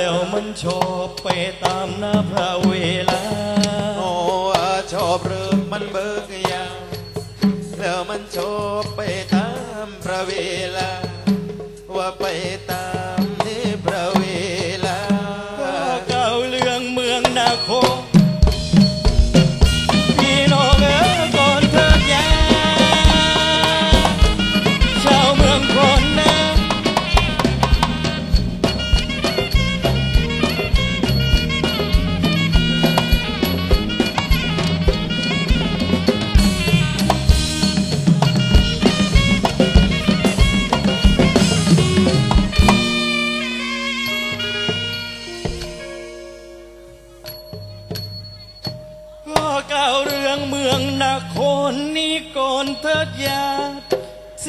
แล้วมันชอบไปตามหน้าพระเวลา โอ้ชอบเริ่มมันเบิกยาวแล้วมันชอบไปตามพระเวลา ว่าไปตาม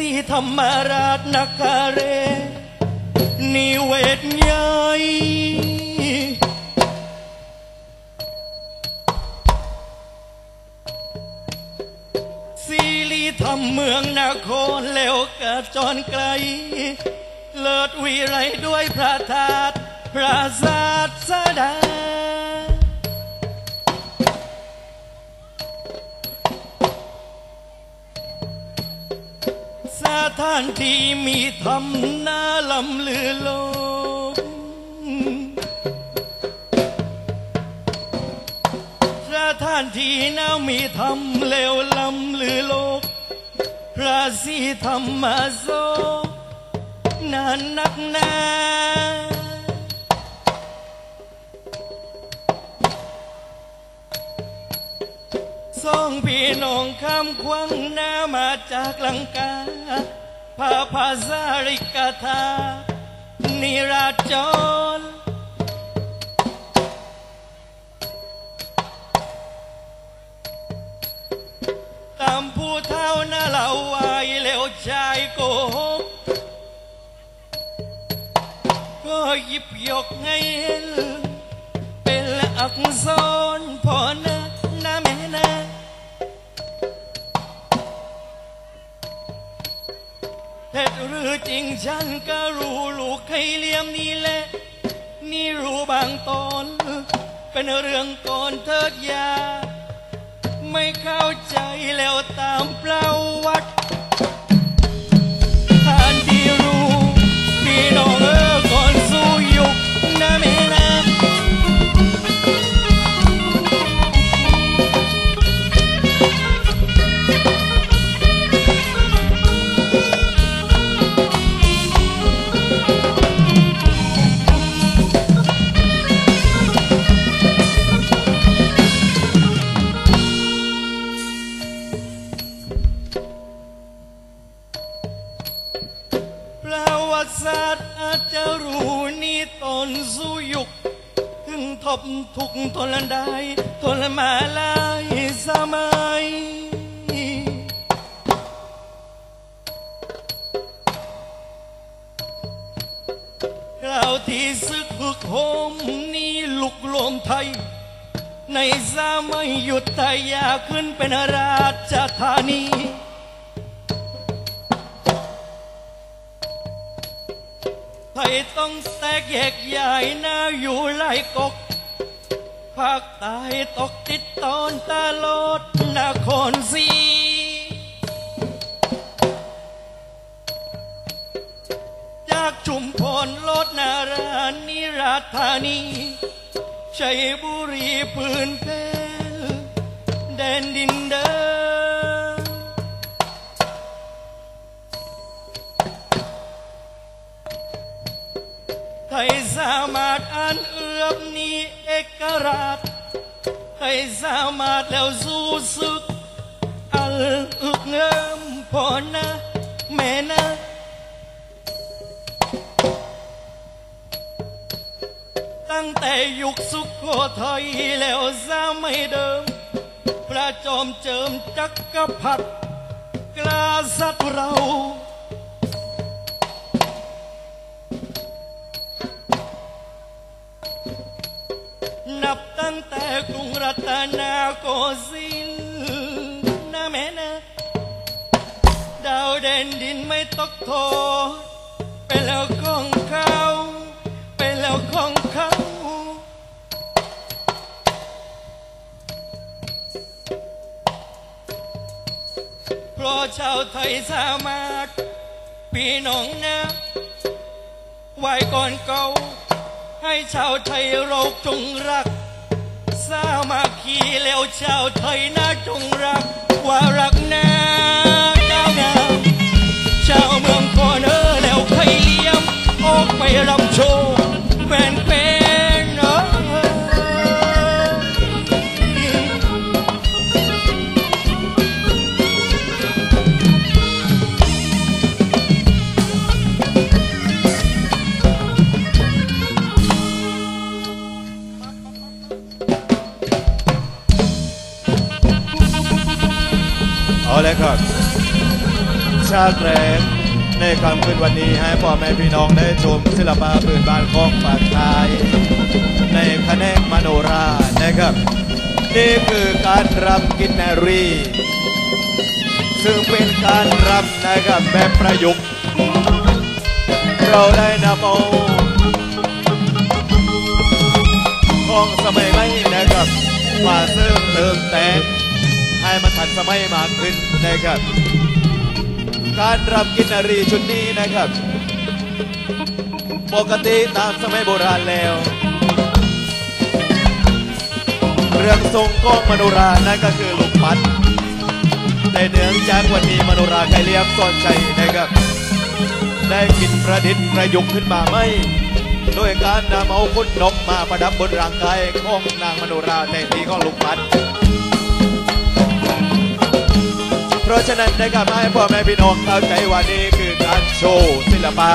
สีธรรมราชนาคาเรนิเวศใหญ่สีลีทำเมืองนาคนแล้วกระจรไกล เลิศวิไรด้วยพระธาตุพระศาสดา ท่านที่มีธรรมน่าลำลือโลกสถานที่น่ามีธรรมเลวลำลือโลก พระสีธรรมโซนานนักหนา สองพี่น้องคำควังหน้ามาจากลังกาพาพาสาริกาธานิราจรตามผู้เท่าหน้าเราไว้แล้วชายโกหกก็หยิบยกให้เห็นเป็นอักษรพอน คือจริงฉันก็รู้ลูกใครเลี้ยมนี่แหละ นี่รู้บางตอน เป็นเรื่องก่อนเถิดอยา ไม่เข้าใจแล้วตามเปล่าวัด ทยต้องแตกแยกย้ายหน้าอยู่ไหลายกก ภาคใต้ตกติดตอนตาลอดนครศรีจากชุมพรลดนารานิราธานีชัยบุรีปืนเพลแดนดินเดิน สามารถอ่านเอือบนี้เอกราชไทยสามารถแล้วสู้ศึกอัลอึกเงิมพอนะแม่นะตั้งแต่ยุคสุขโขทัยแล้วสมัยเดิม พระจอมเจิมจักรพรรดิกล้าสัตว์เรา กสินนะแม่นะดาวเด่นดินไม่ตกโทษเป็นแล้วของเขาเป็นแล้วของเขาเพราะชาวไทยสามารถพี่น้องนะไหวก่อนเก่าให้ชาวไทยเราจงรัก สามาคคีแล้วชาวไทยนะจงรักว่ารักนะก้าวงามชาวเมืองก่อนเออแล้วใครเลี้ยมออกไปรำโชว์ ในคำคืนวันนี้ให้พ่อแม่พี่น้องได้ชมศิลปะพื้นบ้านของปากใต้ในแขนงมโนรานะครับ นี่คือการรำกินนารีซึ่งเป็นการรำนะครับแบบประยุกต์ เราได้นำเอาของสมัยใหม่นะครับมาเสริมเติมแต่งให้มันทันสมัยมากขึ้นนะครับ การรำกินนารีชุดนี้นะครับ ปกติตามสมัยโบราณแล้ว เรื่องทรงกล้องมโนรานั่นก็คือลูกปัดแต่เนื่องจากวันนี้มโนราไกเลียมสอนใจนะครับ ได้กินประดิษฐ์ประยุกต์ขึ้นมาไม่โดยการนำเอาคุณนกมาประดับบนร่างกายของนางมโนราแต่งทีของลูกปัด ราะฉะนั้นนะครับให้พ่อแม่พี่น้องเข้าใจว่านี่คือการโชว์ศิลปะ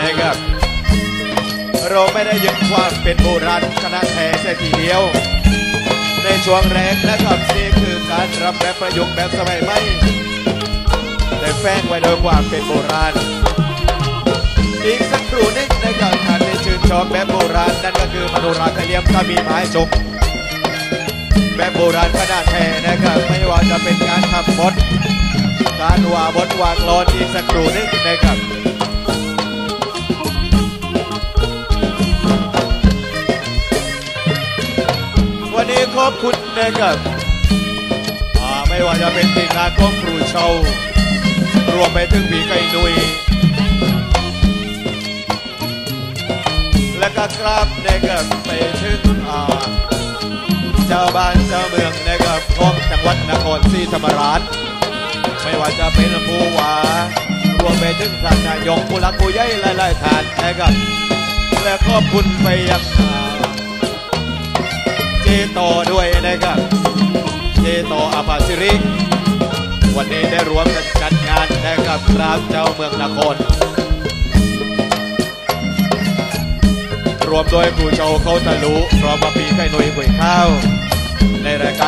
นะครับ เราไม่ได้ยึดความเป็นโบราณคณะแท้เสียทีเดียว ในช่วงแรกนะครับนี่คือการรับแบบประยุกต์แบบสมัยใหม่แต่แฝงไว้โดยความเป็นโบราณอีกสักครู่หนึงนะครับท่านได้ชื่นชอบแบบโบราณนั่นก็คือมโนรากระเลียมกระมีไม้จก แบบโบราณขนาดแท้นะครับ ไม่ว่าจะเป็นการทำบดการวาบดวางกลอนอีกสักครู่นึงนะครับวันนี้ขอบคุณนะครับไม่ว่าจะเป็นทีมงานของครูเชารวมไปถึงผีไก่นุยและก็กราบนะครับไปถึงอ่า เจ้าบ้านเจ้าเมืองนะครับของจังหวัดนครศรีธรรมราช ไม่ว่าจะเป็นผู้ว่ารวมไปถึงท่านนายกผู้หลักผู้ใหญ่หลายๆท่านนะครับและขอบคุณไปยังเจต่อด้วยนะครับเจต่ออาภาสิริวันนี้ได้รวมกันจัดงานนะครับกราบเจ้าเมืองนครรวมโดยครูโจเขาตะลุพร้อมมาปีไก่หน่วยกุยข้าว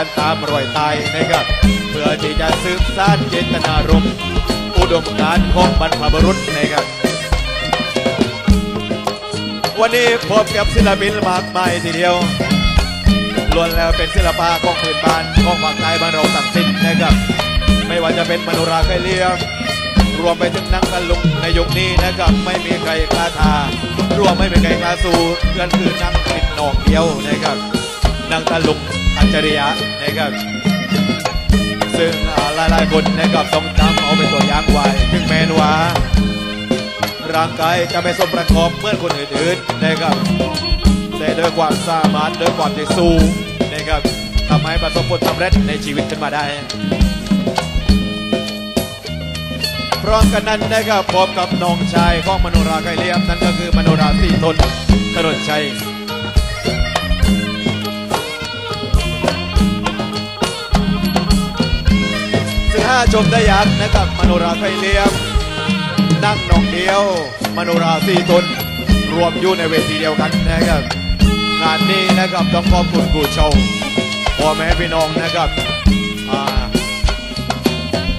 ารตามรอยตายนะครับ เพื่อที่จะสืบสานเจตนารมณ์อุดมการณ์ของบรรพบุรุษนะครับ วันนี้พบกับศิลปินมากมายทีเดียวล้วนแล้วเป็นศิลปะของพื้นบ้านของภาคใต้บ้านเราทั้งสิ้นนะครับ ไม่ว่าจะเป็นมโนราไกเลียงรวมไปถึงนังตะลุงในยุคนี้นะครับ ไม่มีใครกล้าทารวมไม่มีใครกล้าสู้เพื่อนคือนั่งกินหนองเดียวนะครับนังตะลุง อัจฉริยะนะครับ ซึ่งอ่าหลายๆคนนะครับต้องจำเอาเป็นตัวอย่างไว้ถึงแม้ว่าร่างกายจะไม่สมประกอบเหมือนคนอื่นๆนะครับแต่ด้วยความสามารถด้วยความที่สู้นะครับทำให้ประสบผลสำเร็จในชีวิตขึ้นมาได้พร้อมกันนั้นนะครับพบกับน้องชายของมโนราไกเลียมนั่นก็คือมโนราสีทนถนนชัย ชมได้ยักนะครับมโนราไกรเลียมนั่งหนองเดียว มโนราสีทนรวมอยู่ในเวทีเดียวกันนะครับ งานนี้นะครับต้องขอบคุณครูโชว์พ่อแม่พี่น้องนะครับ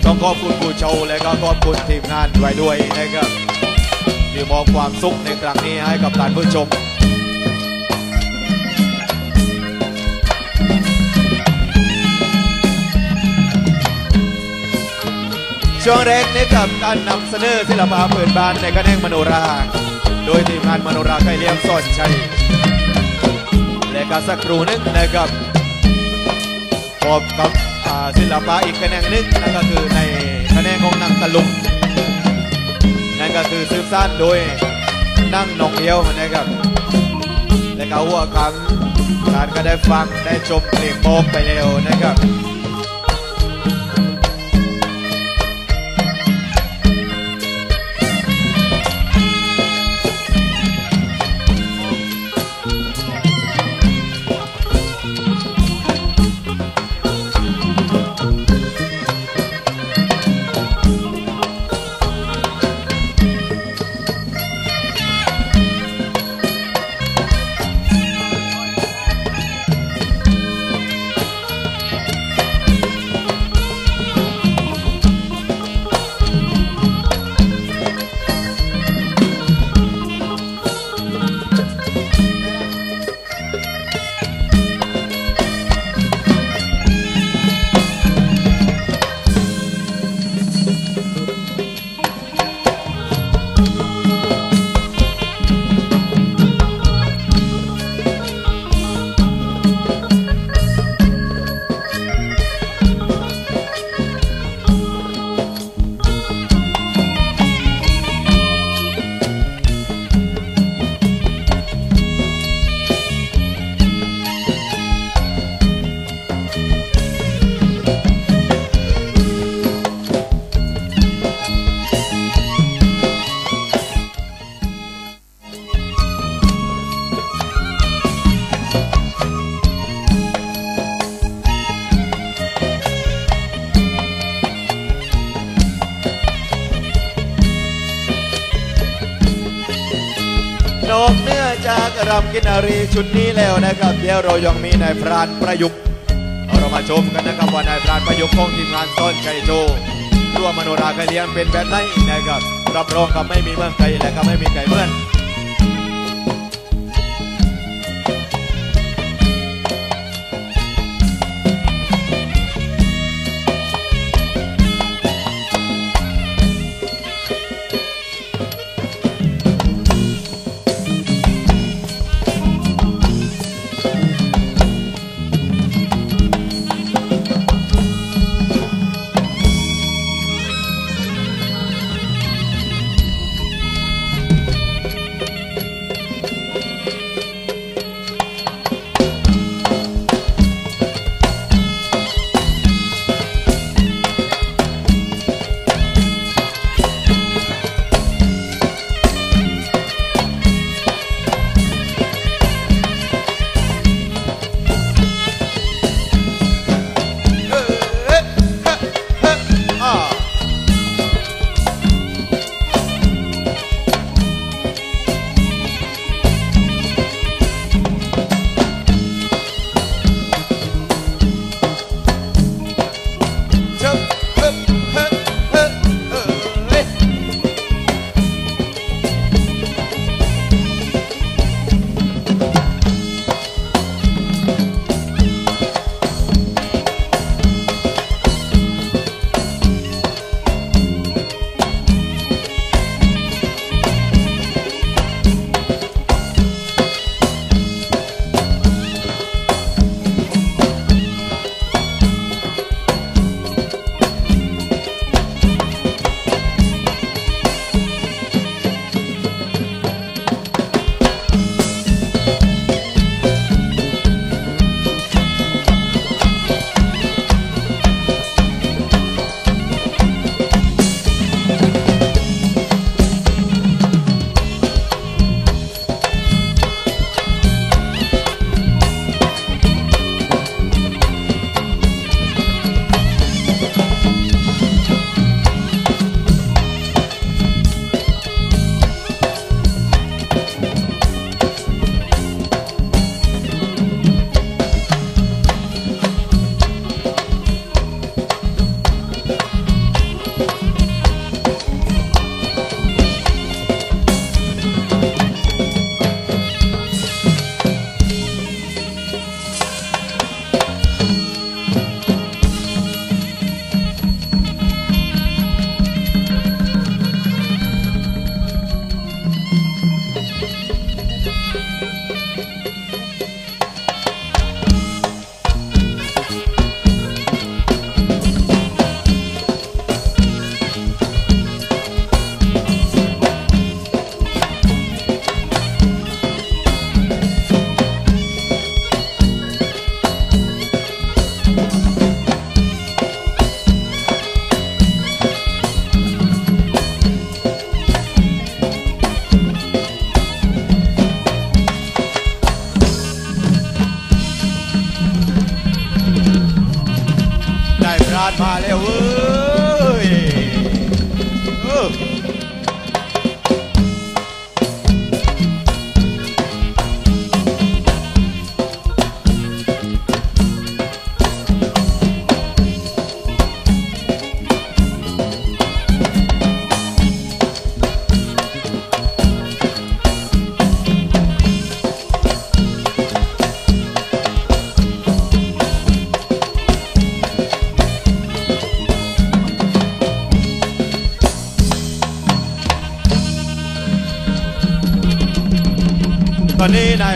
ต้องขอบคุณผู้ชว์และก็ขอบคุณทีมงานไว้ด้วยนะครับที่มอบความสุขในครั้งนี้ให้กับท่านผู้ชม ช่วงแรกนี้กับการนำเสนอศิลปะพื้นบ้านในกระแนงมโนรา โดยทีมงานมโนราไก่เลี้ยงสอนชัยและก็สักครู่นึงนะครับพบกับศิลปะอีกแขนงนึงนั่นก็คือในแขนงของนังตะลุงนั่นก็คือสืบสานโดยนั่งนองเดียวนะครับและก็หัวคำท่านก็ได้ฟังได้ชมเพลงโป๊ไปแล้วนะครับ อกเนื้อจากรำกินารีชุดนี้แล้วนะครับ เดี๋ยวเรายังมีนายพรานประยุกต์เรามาชมกันนะครับว่านายพรานประยุกต์ของทีมงานต้นไกโจร่วมมโนราไกเลียงเป็นแบบไหนนะครับรับรองกับไม่มีเมืองไกลและก็ไม่มีไก่เมื่อน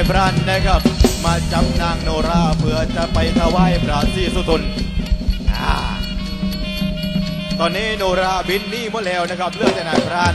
พรานนะครับ มาจับนางโนราเพื่อจะไปถวายพระศรีสุทนตอนนี้โนราบินนี่หมดแล้วนะครับเลือกแต่นายพราน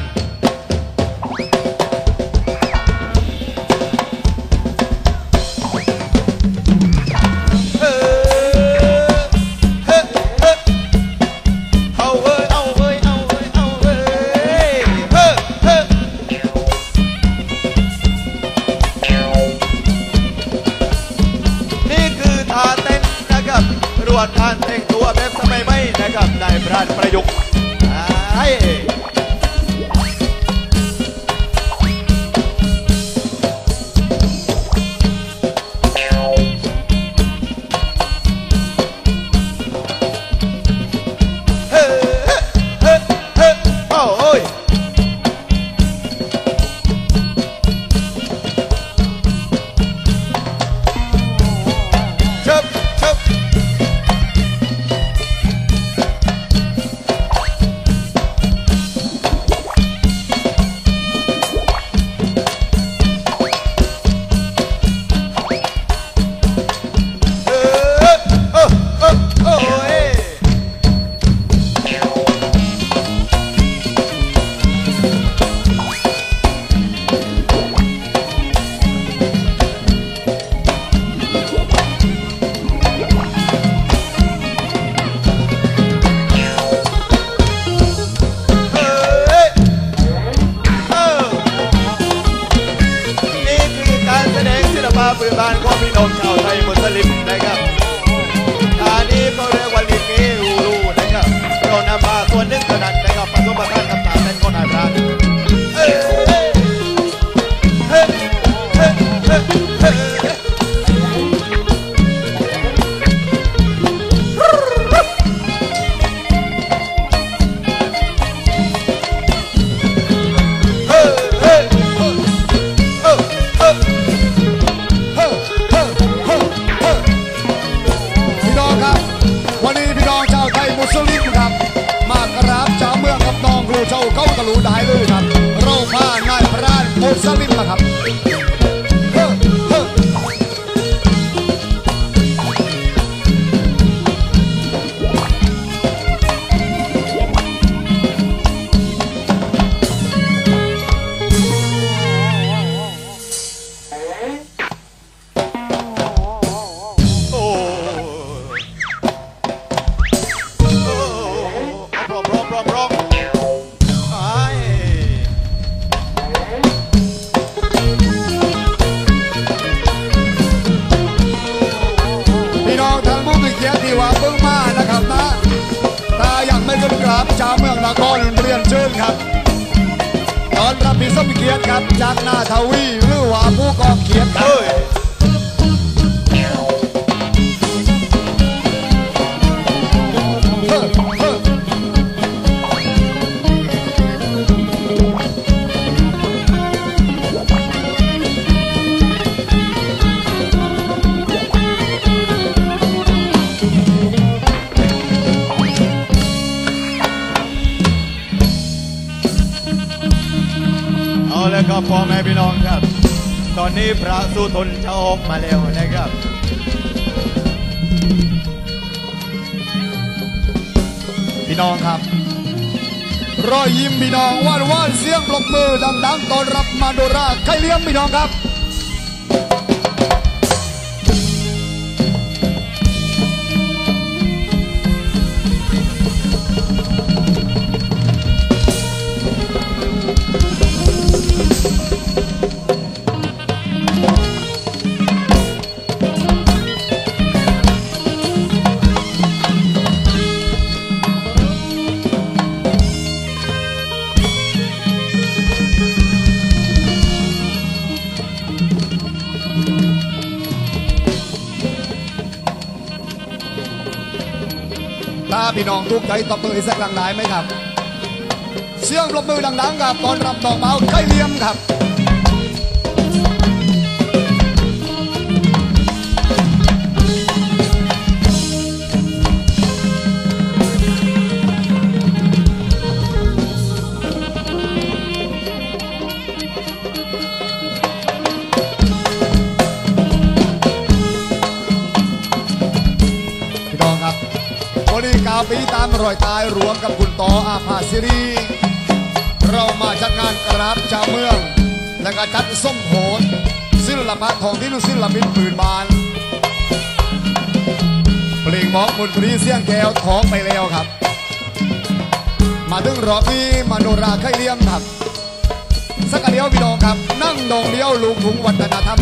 ไม่ขึ้นกราบชาวเมืองนครเรียนเชิญครับตอนรับพี่สมเกียรติครับจากนาทวีหรือว่าผู้กองเกียรติครับ ครับพ่อแม่พี่น้องครับ ตอนนี้พระสุทนจะออกมาแล้วนะครับพี่น้องครับ รอยยิ้มพี่น้องว่านว่านเสียงปรบมือดังๆต้อนรับมาโดราใครเลี้ยงพี่น้องครับ พี่น้องทุกใจตบมือให้สักครั้งได้ไหมครับ เสียงปรบมือดังๆครับตอนรับดอกเบาไข่เลี้ยงครับาปีตามรอยตายรวมกับคุณต่ออาภาสิรี เรามาจัดงานกราบชาวเมือง และก็จัดส้มโหนศิลปะของที่นุศิลปินปืนบานเพลงมอกมนตรีเสียงแก้วท้องไปแล้วครับ มาถึงรอบนี้มาโนราไข่เลี้ยมครับสักเดียวพี่น้องครับ นั่งดองเดียวลูกถุงวัฒนธรรม